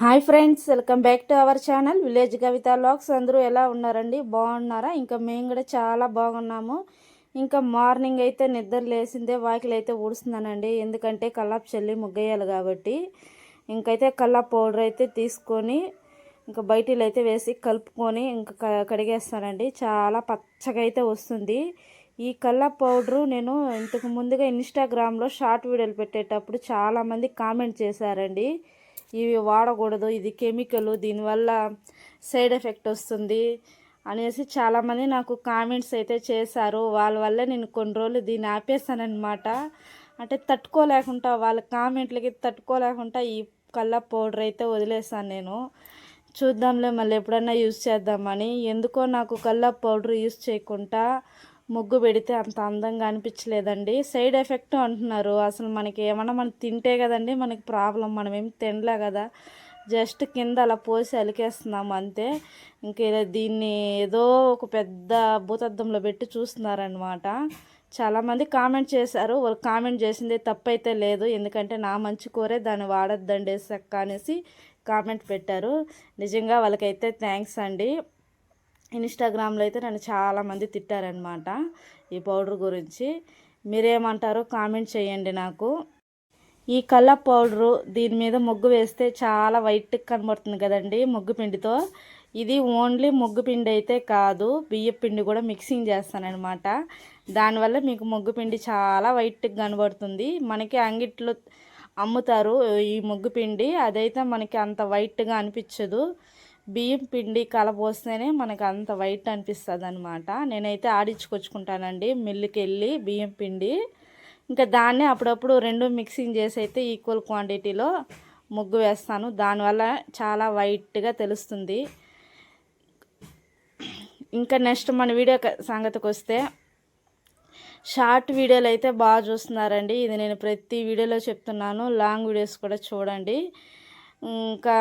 Hi friends welcome back to our channel village Kavitha lakhs అందరూ ఎలా ఉన్నారండి? బాగున్నారా? ఇంకా మేము కూడా చాలా బాగున్నాము. ఇంకా మార్నింగ్ అయితే నిద్ర లేసిందే వాకిలు అయితే ఊడుస్తున్నానండి. ఎందుకంటే కల్లాపు చల్లి ముగ్గేయాలి కాబట్టి. ఇంకైతే కల్లా పౌడర్ అయితే తీసుకొని ఇంకా బయటలు అయితే వేసి కలుపుకొని ఇంకా క- కడిగేస్తానండి. చాలా పచ్చగా అయితే వస్తుంది. ఈ కల్లా పౌడరు నేను ఇంతకు ముందుగా ఇన్స్టాగ్రామ్లో షార్ట్ వీడియోలు పెట్టేటప్పుడు చాలామంది కామెంట్ చేశారండి. ఇవి వాడకూడదు. ఇది కెమికల్ దీనివల్ల సైడ్ ఎఫెక్ట్ వస్తుంది అనేసి చాలామంది నాకు కామెంట్స్ అయితే చేశారు. వాళ్ళ వల్ల నేను కొన్ని రోజులు దీన్ని ఆపేసానమాట అంటే తట్టుకోలేకుండా వాళ్ళ కామెంట్లకి తట్టుకోలేకుండా ఈ కళ్ళ పౌడర్ అయితే వదిలేసాను నేను. చూద్దాంలే మళ్ళీ ఎప్పుడన్నా యూస్ చేద్దామని. ఎందుకో నాకు కళ్ళ పౌడర్ యూజ్ చేయకుండా ముగ్గు పెడితే అంత అందంగా అనిపించలేదండి. సైడ్ ఎఫెక్ట్ అంటున్నారు. అసలు మనకి ఏమన్నా మనం తింటే కదండి మనకి ప్రాబ్లం. మనం ఏమి తినలే కదా. జస్ట్ కింద అలా పోసి అలికేస్తున్నాం అంతే. ఇంక ఇలా దీన్ని ఏదో ఒక పెద్ద భూతద్దంలో పెట్టి చూస్తున్నారనమాట చాలామంది కామెంట్ చేశారు. వాళ్ళు కామెంట్ చేసింది తప్పైతే లేదు. ఎందుకంటే నా మంచి కోరే దాన్ని వాడొద్దండి సక్క అనేసి కామెంట్ పెట్టారు. నిజంగా వాళ్ళకైతే థ్యాంక్స్ అండి. ఇన్స్టాగ్రామ్లో అయితే నన్ను చాలామంది తిట్టారనమాట ఈ పౌడర్ గురించి. మీరేమంటారో కామెంట్ చేయండి నాకు. ఈ కలర్ పౌడరు దీని మీద ముగ్గు వేస్తే చాలా వైట్ కనబడుతుంది కదండి ముగ్గు పిండితో. ఇది ఓన్లీ ముగ్గు పిండి అయితే కాదు బియ్య పిండి కూడా మిక్సింగ్ చేస్తానన్నమాట. దానివల్ల మీకు ముగ్గు పిండి చాలా వైట్గా కనబడుతుంది. మనకి అంగిట్లో అమ్ముతారు ఈ ముగ్గు పిండి అదైతే మనకి అంత వైట్గా అనిపించదు. బియ్యం పిండి కలపోస్తేనే మనకు అంత వైట్ అనిపిస్తుంది అనమాట నేనైతే ఆడించుకొచ్చుకుంటానండి మిల్లుకి వెళ్ళి బియ్యం పిండి. ఇంకా దాన్ని అప్పుడప్పుడు రెండు మిక్సింగ్ చేసి అయితే ఈక్వల్ క్వాంటిటీలో ముగ్గు వేస్తాను. దానివల్ల చాలా వైట్గా తెలుస్తుంది. ఇంకా నెక్స్ట్ మన వీడియో సంగతికి వస్తే షార్ట్ వీడియోలు అయితే బాగా చూస్తున్నారండి. ఇది నేను ప్రతి వీడియోలో చెప్తున్నాను. లాంగ్ వీడియోస్ కూడా చూడండి. ఇంకా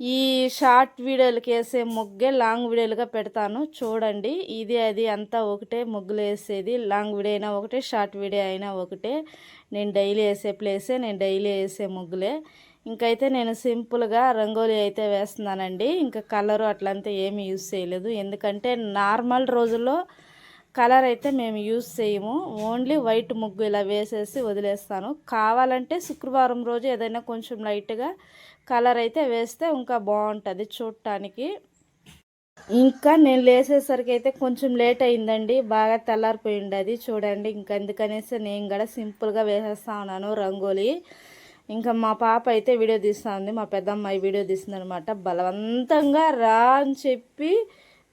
ఈ షార్ట్ వీడియోలకి వేసే ముగ్గే లాంగ్ వీడియోలుగా పెడతాను. చూడండి ఇది అది అంతా ఒకటే ముగ్గులు వేసేది. లాంగ్ వీడియో అయినా ఒకటే షార్ట్ వీడియో అయినా ఒకటే. నేను డైలీ వేసే ప్లేసే నేను డైలీ వేసే ముగ్గులే. ఇంకైతే నేను సింపుల్గా రంగోలీ అయితే వేస్తున్నానండి. ఇంకా కలరు అట్లంతా ఏమీ యూజ్ చేయలేదు. ఎందుకంటే నార్మల్ రోజుల్లో కలర్ అయితే మేము యూజ్ చేయము. ఓన్లీ వైట్ ముగ్గు ఇలా వేసేసి వదిలేస్తాను. కావాలంటే శుక్రవారం రోజు ఏదైనా కొంచెం లైట్గా కలర్ అయితే వేస్తే ఇంకా బాగుంటుంది చూడటానికి. ఇంకా నేను లేసేసరికి అయితే కొంచెం లేట్ అయిందండి. బాగా తెల్లారిపోయింది అది చూడండి. ఇంకా అందుకనేసి నేను కూడా సింపుల్గా వేసేస్తా ఉన్నాను రంగోలీ. ఇంకా మా పాప అయితే వీడియో తీస్తూ ఉంది. మా పెద్దమ్మాయి వీడియో తీస్తుంది అనమాట బలవంతంగా రా అని చెప్పి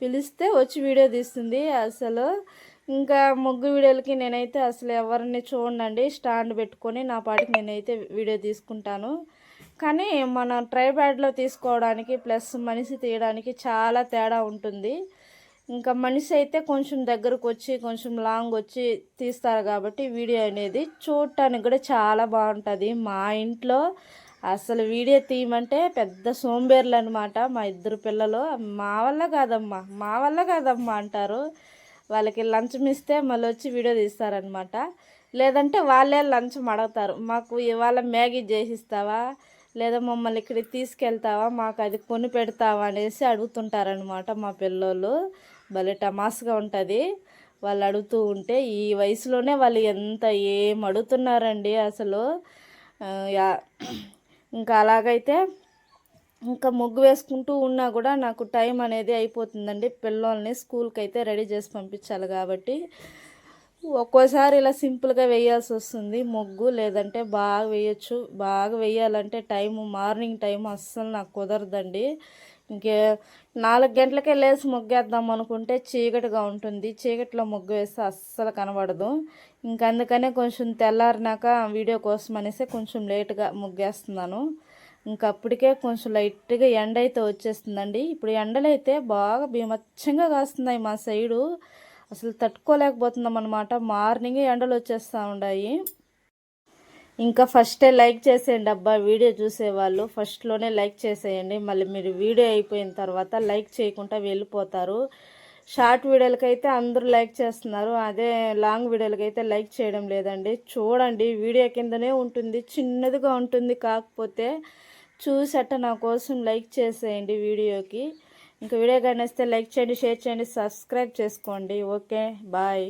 పిలిస్తే వచ్చి వీడియో తీస్తుంది అసలు. ఇంకా ముగ్గు వీడియోలకి నేనైతే అసలు ఎవరిని చూడండి స్టాండ్ పెట్టుకొని నా పాటికి నేనైతే వీడియో తీసుకుంటాను. కానీ మన ట్రైబ్యాడ్లో తీసుకోవడానికి ప్లస్ మనిషి తీయడానికి చాలా తేడా ఉంటుంది. ఇంకా మనిషి అయితే కొంచెం దగ్గరకు వచ్చి కొంచెం లాంగ్ వచ్చి తీస్తారు కాబట్టి వీడియో అనేది చూడటానికి కూడా చాలా బాగుంటుంది. మా ఇంట్లో అసలు వీడియో తీయమంటే పెద్ద సోంబేర్లు అనమాట మా ఇద్దరు పిల్లలు. మా వల్ల కాదమ్మా మా వల్ల కాదమ్మా అంటారు. వాళ్ళకి లంచం ఇస్తే మళ్ళీ వచ్చి వీడియో తీస్తారనమాట. లేదంటే వాళ్ళే లంచం అడుగుతారు. మాకు ఇవాళ మ్యాగీ చేసిస్తావా? లేదా మమ్మల్ని ఇక్కడికి తీసుకెళ్తావా? మాకు అది కొని పెడతావా? అనేసి అడుగుతుంటారనమాట మా పిల్లోళ్ళు. భలే టమాస్గా ఉంటుంది. వాళ్ళు అడుగుతూ ఉంటే ఈ వయసులోనే వాళ్ళు ఎంత ఏం అడుగుతున్నారండి అసలు. యా- ఇంకా అలాగైతే ఇంకా ముగ్గు వేసుకుంటూ ఉన్నా కూడా నాకు టైం అనేది అయిపోతుందండి. పిల్లల్ని స్కూల్కి అయితే రెడీ చేసి పంపించాలి కాబట్టి ఒక్కోసారి ఇలా సింపుల్గా వేయాల్సి వస్తుంది. ముగ్గు లేదంటే బాగా వేయచ్చు. బాగా వేయాలంటే టైము మార్నింగ్ టైం అస్సలు నాకు కుదరదండి. ఇంకే నాలుగు గంటలకే లేచి ముగ్గేద్దాం అనుకుంటే చీకటిగా ఉంటుంది. చీకటిలో ముగ్గు వేస్తే అస్సలు కనబడదు. ఇంక అందుకనే కొంచెం తెల్లారినాక వీడియో కోసం అనేసి కొంచెం లేట్గా ముగ్గేస్తున్నాను. ఇంకా అప్పటికే కొంచెం లైట్గా ఎండ అయితే వచ్చేస్తుందండి. ఇప్పుడు ఎండలు అయితే బాగా బీమచ్చంగా కాస్తున్నాయి మా సైడు. అసలు తట్టుకోలేకపోతున్నాం అనమాట మార్నింగే ఎండలు వచ్చేస్తూ ఉన్నాయి ఇంకా ఫస్టే లైక్ చేసేయండి అబ్బా వీడియో చూసేవాళ్ళు. ఫస్ట్లోనే లైక్ చేసేయండి. మళ్ళీ మీరు వీడియో అయిపోయిన తర్వాత లైక్ చేయకుండా వెళ్ళిపోతారు. షార్ట్ వీడియోలకైతే అందరూ లైక్ చేస్తున్నారు. అదే లాంగ్ వీడియోలకైతే లైక్ చేయడం లేదండి. చూడండి వీడియో కిందనే ఉంటుంది. చిన్నదిగా ఉంటుంది. కాకపోతే చూసట నా కోసం లైక్ చేసేయండి వీడియోకి. ఇంకా వీడియో కానీ వస్తే లైక్ చేయండి షేర్ చేయండి సబ్స్క్రైబ్ చేసుకోండి. Okay bye.